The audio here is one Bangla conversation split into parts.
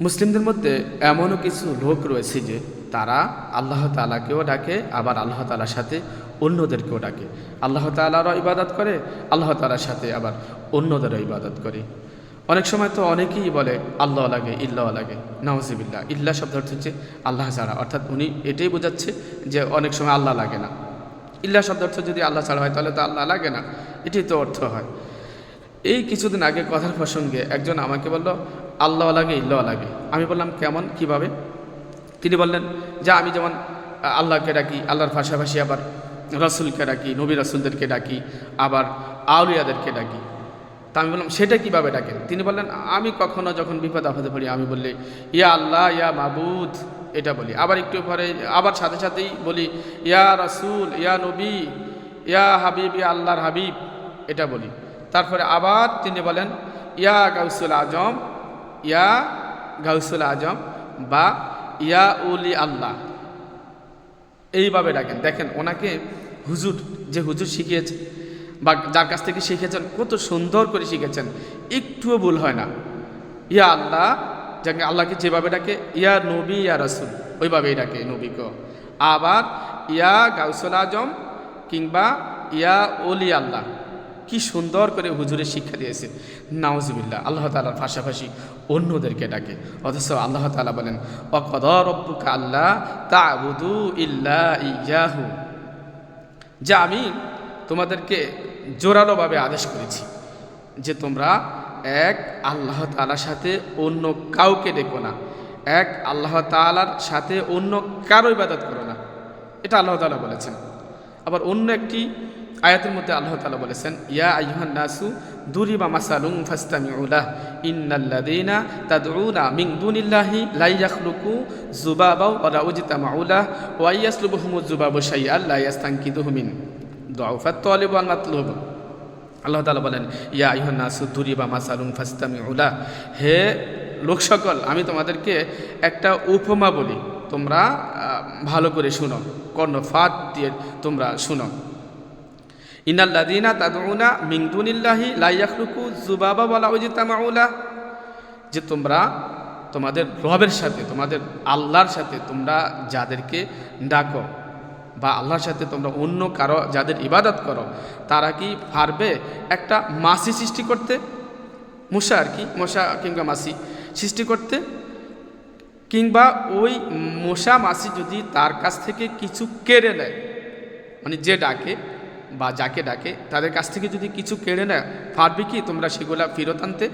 মুসলিমদের মধ্যে এমনও কিছু লোক রয়েছে যে তারা আল্লাহ তালাকেও ডাকে, আবার আল্লাহ তালার সাথে অন্যদেরকেও ডাকে। আল্লাহ তালারও ইবাদত করে, আল্লাহ তালার সাথে আবার অন্যদেরও ইবাদত করে। অনেক সময় তো অনেকেই বলে, আল্লাহ লাগে, ইল্লাহ লাগে। নওয়াজিবিল্লা ইল্লা শব্দ অর্থ হচ্ছে আল্লাহ ছাড়া। অর্থাৎ উনি এটাই বোঝাচ্ছে যে অনেক সময় আল্লাহ লাগে না। ইল্লা শব্দ অর্থ যদি আল্লাহ ছাড়া হয়, তাহলে তো আল্লাহ লাগে না। এটাই তো অর্থ হয়। এই কিছুদিন আগে কথার প্রসঙ্গে একজন আমাকে বলল আল্লাহ লাগে, ইল্লাহ লাগে। আমি বললাম, কেমন, কীভাবে? তিনি বললেন, যা, আমি যেমন, আল্লাহকে ডাকি, আল্লাহর পাশাপাশি আবার রসুলকে ডাকি, নবী রসুলদেরকে ডাকি, আবার আউলিয়াদেরকে ডাকি। তা আমি বললাম, সেটা কীভাবে ডাকেন? তিনি বললেন, আমি কখনো যখন বিপদ আপদে পড়ি আমি বললি, ইয়া আল্লাহ, ইয়া মাবুদ, এটা বলি। আবার একটু পরে, আবার সাথে সাথেই বলি, ইয়া রসুল, ইয়া নবী, ইয়া হাবিব, ইয়া আল্লাহর হাবিব, এটা বলি। তারপরে আবার তিনি বলেন, ইয়া গাউসুল আজম ইয়া গাউসুল আজম বা ইয়া উলি আল্লাহ। এইভাবে ডাকেন। দেখেন, ওনাকে হুজুর, যে হুজুর শিখিয়েছে বা যার কাছ থেকে শিখেছেন, কত সুন্দর করে শিখেছেন। একটুও ভুল হয় না। ইয়া আল্লাহ, যাকে আল্লাহকে যেভাবে ডাকে, ইয়া নবী, ইয়া রসুল, ওইভাবেই ডাকে নবীকে। আবার ইয়া গাউসুল আজম কিংবা ইয়া ওলি আল্লাহ। কি সুন্দর করে হুজুরের শিক্ষা দিয়েছে নাউজুবিল্লাহ, আল্লাহ তালার পাশাপাশি অন্যদেরকে ডাকে। অথচ আল্লাহ তালা বলেন অকদর রব্বুকা আল্লাহ তাবুদু ইল্লা ইয়াহু। যে আমি তোমাদেরকে জোরালোভাবে আদেশ করেছি যে তোমরা এক আল্লাহ তালার সাথে অন্য কাউকে ডেকো না। এক আল্লাহ তালার সাথে অন্য কারও ইবাদত করো না। এটা আল্লাহ তালা বলেছেন। আবার অন্য একটি আয়াতের মধ্যে আল্লাহ তালা বলেছেন, ইয়া আইহান নাসু দুরিবা মাসালুং ফাস্তামিউলাহ ইন্নাল্লাযীনা তাদউনা মিন দুনিল্লাহি লা ইয়াখলুকু যুবাবাও ওয়া উজতামাউলাহ ওয়া ইয়াসলুবুহুমু যুবাবু শাইআন লা ইয়াস্তানকিদুহু মিন দুআফাত তালিব ওয়াল মাতলুব। আল্লাহ তালা বলেন, ইয়া আইহান নাসু দুরিবা মাসালুং ফাস্তামিউলাহ হে লোক সকল, আমি তোমাদেরকে একটা উপমা বলি, তোমরা ভালো করে শুনো, কর্ণফাত দিয়ে তোমরা শুনো। ইনাল্লাদিনা তাদউনা মিন দুনিল্লাহি লা ইয়াখলুকু যুবাবা ওয়ালা উজতামাউলা যে তোমরা তোমাদের রবের সাথে, তোমাদের আল্লাহর সাথে তোমরা যাদেরকে ডাকো বা আল্লাহর সাথে তোমরা অন্য কারও যাদের ইবাদত করো, তারা কি পারবে একটা মাসি সৃষ্টি করতে? মশা আর কি মশা কিংবা মাসি সৃষ্টি করতে? কিংবা ওই মশা মাসি যদি তার কাছ থেকে কিছু কেড়ে নেয় মানে যে ডাকে বা যাকে ডাকে, তাদের কাছ থেকে যদি কিছু কেড়ে নেয় পারবে কি? তোমরা সেগুলা ফেরত আনতে?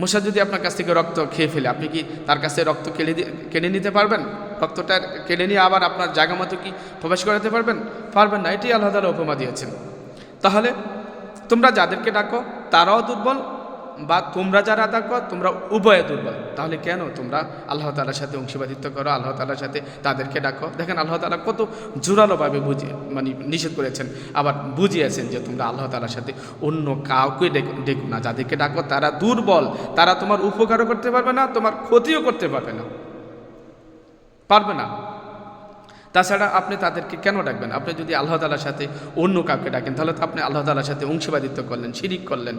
মশা যদি আপনার কাছ থেকে রক্ত খেয়ে ফেলে, আপনি কি তার কাছে রক্ত কেড়ে কেড়ে নিতে পারবেন? রক্তটা কেড়ে নিয়ে আবার আপনার জায়গা মতো কি প্রবেশ করাতে পারবেন? পারবেন না এটি আল্লাহ তালা উপমা দিয়েছেন। তাহলে তোমরা যাদেরকে ডাকো, তারাও দুর্বল বা তোমরা যারা ডাকো তোমরা উভয়ে দুর্বল। তাহলে কেন তোমরা আল্লাহ তালার সাথে অংশীবাদিত্ব করো, আল্লাহ তালার সাথে তাদেরকে ডাকো? দেখেন আল্লাহ তালা কত জোরালোভাবে বুঝিয়ে মানে নিষেধ করেছেন, আবার বুঝিয়েছেন যে তোমরা আল্লাহ তালার সাথে অন্য কাউকে ডেকো না। যাদেরকে ডাকো, তারা দুর্বল। তারা তোমার উপকারও করতে পারবে না, তোমার ক্ষতিও করতে পারবে না। পারবে না। তাছাড়া আপনি তাদেরকে কেন ডাকবেন? আপনি যদি আল্লাহ তালার সাথে অন্য কাউকে ডাকেন, তাহলে তো আপনি আল্লাহ তালার সাথে অংশীবাদিত্ব করলেন, শিরিক করলেন।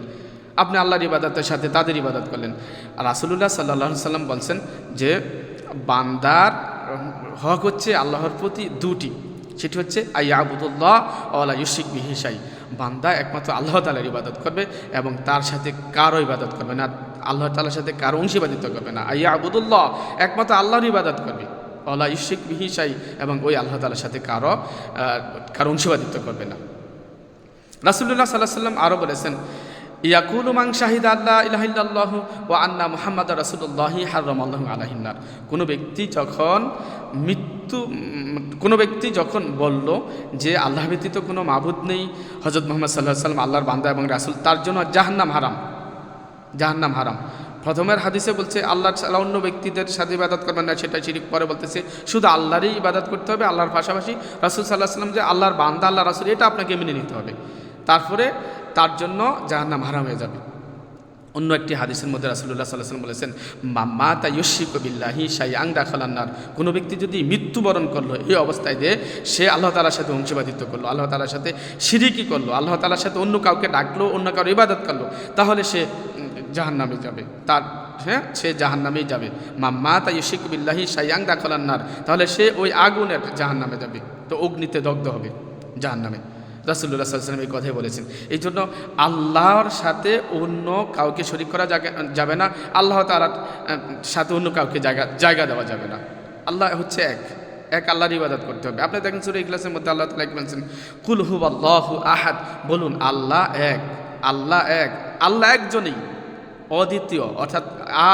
আপনি আল্লাহর ইবাদতের সাথে তাদের ইবাদত করলেন। আর রাসুলুল্লাহ সাল্লাহ সাল্লাম বলছেন যে, বান্দার হক হচ্ছে আল্লাহর প্রতি দুটি। সেটি হচ্ছে আই আবুদুল্লাহ আল্লাহ ইউসিক বিহিসাই বান্দা একমাত্র আল্লাহ তালার ইবাদত করবে এবং তার সাথে কারও ইবাদত করবে না। আল্লাহ তালার সাথে কারও অংশীবাদিত্ব করবে না। আইয়া আবুদুল্লাহ একমাত্র আল্লাহর ইবাদত করবে। আল্লাহ ইশিক বিহিসাই এবং ওই আল্লাহ তালার সাথে কারও কারও অংশীবাদিত্ব করবে না। রাসুল্লাহ সাল্লাহ সাল্লাম আরও বলেছেন ইয়াকুলু মাং শাহিদ আল্লাহ ইলাহিল্লাহ ও আন্না মুহাম্মদ রাসুল্লাহি হারম আল্লাহ আলাহিন্নার কোনো ব্যক্তি যখন মৃত্যু, কোনো ব্যক্তি যখন বলল যে আল্লাহ ব্যতীত কোনো মাবুদ নেই হজরত মোহাম্মদ সাল্লাহ সাল্লাম আল্লাহর বান্দা এবং রাসুল, তার জন্য জাহান্নাম হারাম। জাহান্নাম হারাম। প্রথমের হাদিসে বলছে আল্লাহ ছাড়া অন্য ব্যক্তিদের সাথে ইবাদত করবেন না সেটা শিরিক। পরে বলতেছে, শুধু আল্লাহরই ইবাদত করতে হবে, আল্লাহর পাশাপাশি রাসুল সাল্লাহ সাল্লাম যে আল্লাহর বান্দা আল্লাহ রাসুল, এটা আপনাকে মেনে নিতে হবে। তারপরে তার জন্য জাহান্নাম হারাম হয়ে যাবে। অন্য একটি হাদিসের মধ্যে রাসুল্লাহ সাল্লাহ বলেছেন মাম্মা তা ইয়সি কবিল্লাহি সাই আং দাখালান্নার কোনো ব্যক্তি যদি মৃত্যুবরণ করল এই অবস্থায় যে সে আল্লাহ তালার সাথে অংশীবাদিত্ব করল, আল্লাহ তালার সাথে সিরিকি করল, আল্লাহ তালার সাথে অন্য কাউকে ডাকলো, অন্য কারও ইবাদত করল, তাহলে সে জাহান নামে যাবে। তার হ্যাঁ সে জাহান্নামেই যাবে। মাম্মা তাই শিক বিল্লাহি সাইয়াং দাখলান্নার তাহলে সে ওই আগুনের জাহান্নামে যাবে। তো অগ্নিতে দগ্ধ হবে জাহান্নামে। রাসুল্লাহ সাল্লাম এই কথাই বলেছেন। এই জন্য আল্লাহর সাথে অন্য কাউকে শরিক করা যাবে না। আল্লাহ তার সাথে অন্য কাউকে জায়গা জায়গা দেওয়া যাবে না। আল্লাহ হচ্ছে এক এক আল্লাহর ইবাদত করতে হবে। আপনি দেখেন সুরে ইখলাসের মধ্যে আল্লাহ তালা বলছেন, কুল হু আল্লাহ আহাদ। বলুন, আল্লাহ এক আল্লাহ এক, আল্লাহ একজনই, অদ্বিতীয়। অর্থাৎ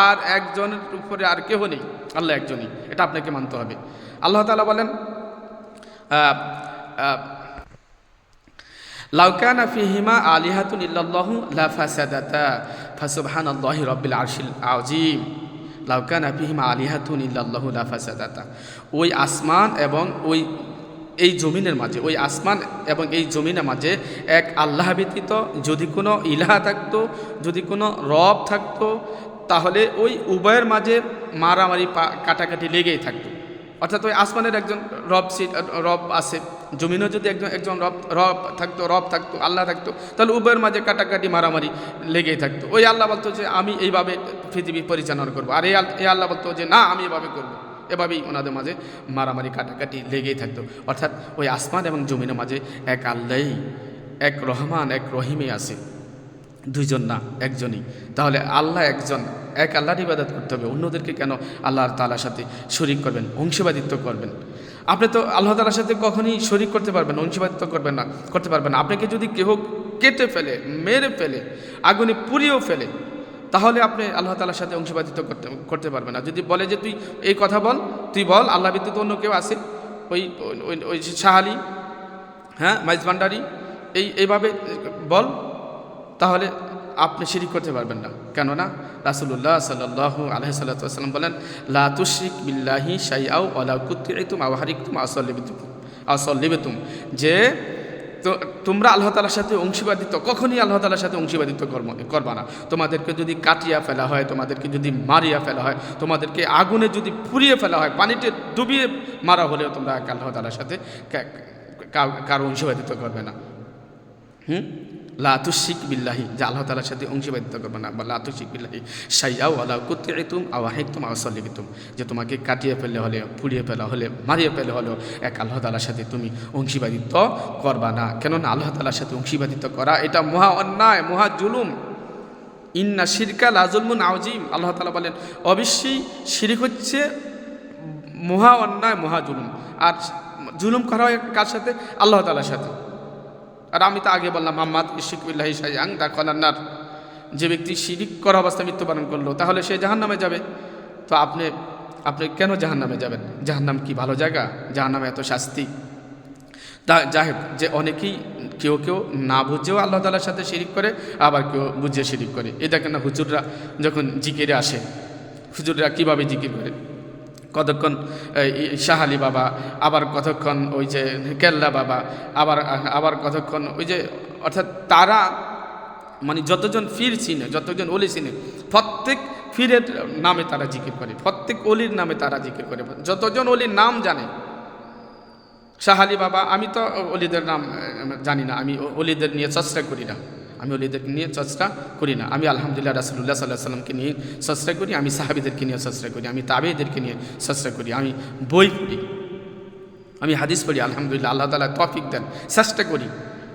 আর একজনের উপরে আর কেহ নেই, আল্লাহ একজনই। এটা আপনাকে মানতে হবে। আল্লাহ তালা বলেন লাউকানা ফিহিমা আলিহাতুন ইল্লাল্লাহু লা ফাসাদাতা, ফাসুবহানাল্লাহি রাব্বিল আরশিল আযীম। লাউকানা ফিহিমা আলিহাতুন ইল্লাল্লাহু লা ফাসাদাতা। ওই আসমান এবং ওই, এই জমিনের মাঝে, ওই আসমান এবং এই জমিনের মাঝে এক আল্লাহ ব্যতীত যদি কোনো ইলাহা থাকতো, যদি কোনো রব থাকতো, তাহলে ওই উভয়ের মাঝে মারামারি কাটাকাটি লেগেই থাকতো। অর্থাৎ ওই আসমানের একজন রব সিট রব আছে। জমিনও যদি একজন একজন রব রব থাকতো রব থাকতো, আল্লাহ থাকতো, তাহলে উভয়ের মাঝে কাটাকাটি, মারামারি লেগেই থাকতো। ওই আল্লাহ বলতো যে, আমি এইভাবে পৃথিবী পরিচালনা করব। আর এই আল্লাহ বলতো যে, না, আমি এভাবে করব। এভাবেই ওনাদের মাঝে মারামারি, কাটাকাটি লেগেই থাকতো। অর্থাৎ ওই আসমান এবং জমিনের মাঝে এক আল্লাহই, এক রহমান, এক রহিমে আছে। দুইজন না, একজনই। তাহলে আল্লাহ একজন, এক আল্লাহর ইবাদত করতে হবে। অন্যদেরকে কেন আল্লাহর তালার সাথে শরিক করবেন অংশীবাদিত্ব করবেন? আপনি তো আল্লাহ তালার সাথে কখনই শরিক করতে পারবেন অংশীবাদিত্ব করবেন না, করতে পারবেন আপনাকে যদি কেহ কেটে ফেলে, মেরে ফেলে, আগুনে পুড়িয়েও ফেলে, তাহলে আপনি আল্লাহ তালার সাথে অংশীবাদিত্ব করতে করতে পারবেন না। যদি বলে যে তুই এই কথা বল, তুই বল আল্লাহ ব্যতীত অন্য কেউ আছে? ওই, ওই- ওই সাহালি হ্যাঁ মাইজ ভান্ডারি, এই, এইভাবে বল। তাহলে আপনি শিরিক করতে পারবেন না। কেননা রাসুল্লাহ সাল্লাহ আলহ সাল্লাম বলেন, লা তুশরিক বিল্লাহি শাইআউ ওয়ালা কুত্তিতুম আও হারিকতুম আসল্লিবিতুম আসল্লিবিতুম যে তো তোমরা আল্লাহ তালার সাথে অংশীবাদিত্ব, কখনই আল্লাহ তালার সাথে অংশীবাদিত্ব কর্ম করবা না। তোমাদেরকে যদি কাটিয়া ফেলা হয়, তোমাদেরকে যদি মারিয়া ফেলা হয়, তোমাদেরকে আগুনে যদি পুড়িয়ে ফেলা হয়, পানিতে ডুবিয়ে মারা হলেও তোমরা আল্লাহ তালার সাথে কারও অংশীবাদিত্ব করবে না। হুম? লাতুশিক বিল্লাহি, যে আল্লাহ তালার সাথে অংশীবাদিত্ব করবে না। বা লাতুশিক বিল্লাহি সাইয়াও আল্লাহ কুত্তে তুম আওয়াহিতুম আওয়াসলিবিতুম যে তোমাকে কাটিয়ে ফেললে হলে, পুড়িয়ে ফেলা হলে, মারিয়ে ফেলে হলেও এক আল্লাহ তালার সাথে তুমি অংশীবাদিত্ব করবা না। কেননা আল্লাহ তালার সাথে অংশীবাদিত্ব করা এটা মহা অন্যায়, মহা জুলুম। ইন্না শিরকা লাজুলমুন আউজিম আল্লাহ তালা বলেন, অবশ্যই শিরিক হচ্ছে মহা অন্যায়, মহা জুলুম। আর জুলুম করা হয় কার সাথে? আল্লাহ তালার সাথে। আর আমি তো আগে বললাম মাম্মাদ ইশিকুল্লাহি সাইয়াং দা কলান্নার যে ব্যক্তি শিরিক করা অবস্থায় মৃত্যুবরণ করল, তাহলে সে জাহান নামে যাবে। তো আপনি আপনি কেন জাহান নামে যাবেন? জাহান্নাম কি ভালো জায়গা? জাহান নামে এত শাস্তি। তা যাই যে অনেকেই কেউ কেউ না বুঝেও আল্লাহ তালার সাথে শিরিক করে, আবার কেউ বুঝে শিরিক করে। এটা কেন হুজুররা যখন জিকিরে আসে, হুজুররা কীভাবে জিকির করে? কতক্ষণ শাহালি বাবা, আবার কতক্ষণ ওই যে কেল্লা বাবা, আবার আবার কতক্ষণ ওই যে, অর্থাৎ তারা মানে যতজন ফির চিনে, যতজন অলি চিনে, প্রত্যেক ফিরের নামে তারা জিকির করে, প্রত্যেক অলির নামে তারা জিকির করে, যতজন অলির নাম জানে, শাহালি বাবা, আমি তো অলিদের নাম জানি না, আমি অলিদের নিয়ে চর্চা করি না। আমি অলিদের নিয়ে চর্চা করি না। আমি আলহামদুলিল্লাহ রাসুল্লাহ সাল্লাহ সাল্লামকে নিয়ে চর্চা করি, আমি সাহাবিদেরকে নিয়ে চর্চা করি, আমি তাবেদেরকে নিয়ে চর্চা করি, আমি বই পড়ি, আমি হাদিস পড়ি, আলহামদুলিল্লাহ আল্লাহ তালা তফিক দেন, চেষ্টা করি।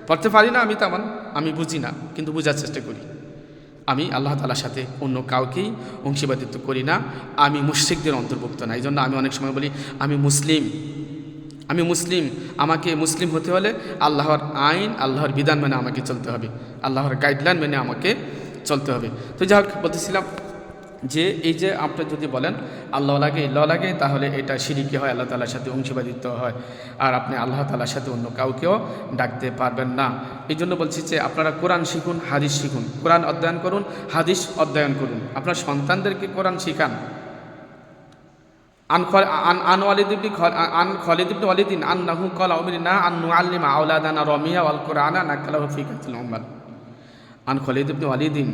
পড়তে পারি না আমি তেমন, আমি বুঝি না, কিন্তু বোঝার চেষ্টা করি। আমি আল্লাহ তালার সাথে অন্য কাউকেই অংশীবাদিত্ব করি না, আমি মুশ্রিকদের অন্তর্ভুক্ত না এই জন্য আমি অনেক সময় বলি, আমি মুসলিম। আমি মুসলিম, আমাকে মুসলিম হতে হলে আল্লাহর আইন, আল্লাহর বিধান মেনে আমাকে চলতে হবে। আল্লাহর গাইডলাইন মেনে আমাকে চলতে হবে। তো যাই হোক, বলতেছিলাম যে এই যে আপনি যদি বলেন, আল্লাহ লাগে, ল লাগে, তাহলে এটা সিরিকি হয়, আল্লাহ তালার সাথে অংশীবাদিত্ব হয়। আর আপনি আল্লাহ তালার সাথে অন্য কাউকেও ডাকতে পারবেন না। এই জন্য বলছি যে আপনারা কোরআন শিখুন, হাদিস শিখুন। কোরআন অধ্যয়ন করুন, হাদিস অধ্যয়ন করুন। আপনার সন্তানদেরকে কোরআন শিখান। আন আন আন ওয়ালিদ ইবনি আন খালিদ ওয়ালিদিন আন্নাহু ক্বালা উমিরনা আন নুআল্লিমা আওলাদানা রামিয়া ওয়াল কুরআনা নাকালাহু ফি কাতিল উম্মাল আন খালিদ ওয়ালিদিন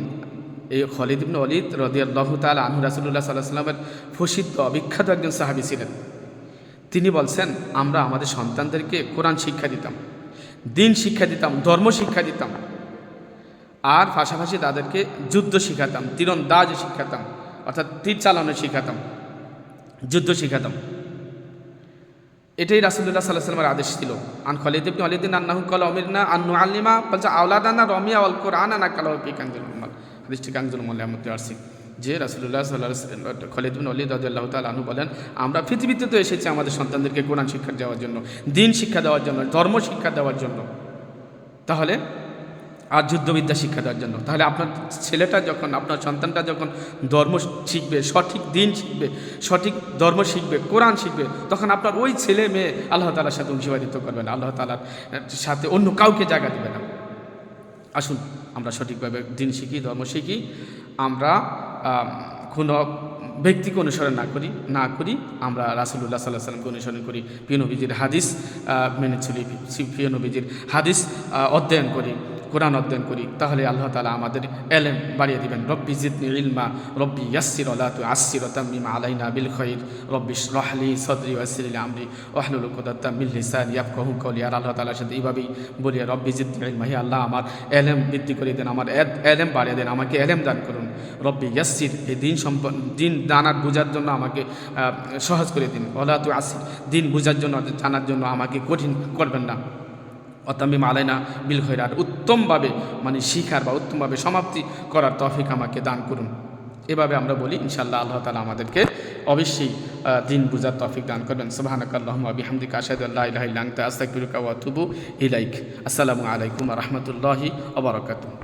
এই খালিদ ইবনে ওয়ালিদ রাদিয়াল্লাহু তাআলা আনহু রাসূলুল্লাহ সাল্লাল্লাহু আলাইহি ওয়াসাল্লামের প্রসিদ্ধ, বিখ্যাত একজন সাহাবী ছিলেন। তিনি বলছেন, আমরা আমাদের সন্তানদেরকে কোরআন শিক্ষা দিতাম, দিন শিক্ষা দিতাম, ধর্ম শিক্ষা দিতাম, আর পাশাপাশি তাদেরকে যুদ্ধ শিখাতাম, তীরন্দাজ শিখাতাম, অর্থাৎ তীর চালানো শিখাতাম। যুদ্ধ শিখাতাম। এটাই রাসুল্লাহ সাল্লাহ সাল্লামের আদেশ ছিল। আন খালিদ ইবনে ওয়ালিদিন আন্নাহু কালা উমিরনা আন্নু আলিমা বলছে আওলাদানা রমিয়া আল কোরআন আনা কালা ফি কানজুল উম্মাল হাদিসটি কানজুল উম্মাল আহমদ যে রাসুল্লাহ সাল্লাহ খালিদ বিন অলিদ রাদিয়াল্লাহু তাআলা আনহু বলেন, আমরা পৃথিবীতে তো এসেছি আমাদের সন্তানদেরকে কোরআন শিক্ষা দেওয়ার জন্য, দিন শিক্ষা দেওয়ার জন্য, ধর্ম শিক্ষা দেওয়ার জন্য। তাহলে আর যুদ্ধবিদ্যা শিক্ষা দেওয়ার জন্য। তাহলে আপনার ছেলেটা যখন আপনার সন্তানটা যখন ধর্ম শিখবে সঠিক দিন শিখবে সঠিক ধর্ম শিখবে কোরআন শিখবে তখন আপনার ওই ছেলে মেয়ে আল্লাহ তালার সাথে অংশীবাদিত্ব করবেন আল্লাহ তালার সাথে অন্য কাউকে জায়গা দেবে না। আসুন আমরা সঠিকভাবে দিন শিখি ধর্ম শিখি আমরা আম, কোনো ব্যক্তিকে অনুসরণ না করি না করি আমরা রাসুল্লাহ সাল্লাহ সাল্লামকে অনুসরণ করি পিয়নবীজির হাদিস মেনে চলি পিয়নবীজির হাদিস অধ্যয়ন করি। কোরআন অধ্যয়ন করি, তাহলে আল্লাহ তালা আমাদের এলেম বাড়িয়ে দিবেন। রব্বি জিদনি ইলমা, রব্বি ইয়াসির আল্লাহ তু আসির তামিম আলাইনা বিল খৈর রব্বি রহলি সদরি ওয়াসির আমরি। ওহলুল কুদাত্তা মিল লিসান ইয়াফকাহু কলি আর আল্লাহ তালার সাথে এইভাবেই বলি, রব্বি জিদনি ইলমা, হে আল্লাহ আমার এলেম বৃদ্ধি করে দেন, আমার এলেম বাড়িয়ে দেন, আমাকে এলেম দান করুন। রব্বি ইয়াসির এই দিন সম্প দিন দানার বোঝার জন্য আমাকে সহজ করে দিন। ওলা তু আসির দিন বোঝার জন্য জানার জন্য আমাকে কঠিন করবেন না। অতামিম আলাইনা বিল খৈরার উত্তমভাবে মানে শিখার বা উত্তমভাবে সমাপ্তি করার তফিক আমাকে দান করুন। এভাবে আমরা বলি ইনশাল্লাহ আল্লাহ তালা আমাদেরকে অবশ্যই দিন বুঝার তফিক দান করবেন। সুবাহানাকাল্লাহ বিহামদিক আসাদুল্লাহ তুবু ইলাইক। আসসালামু আলাইকুম রহমতুল্লাহি ওবরাকাতুহ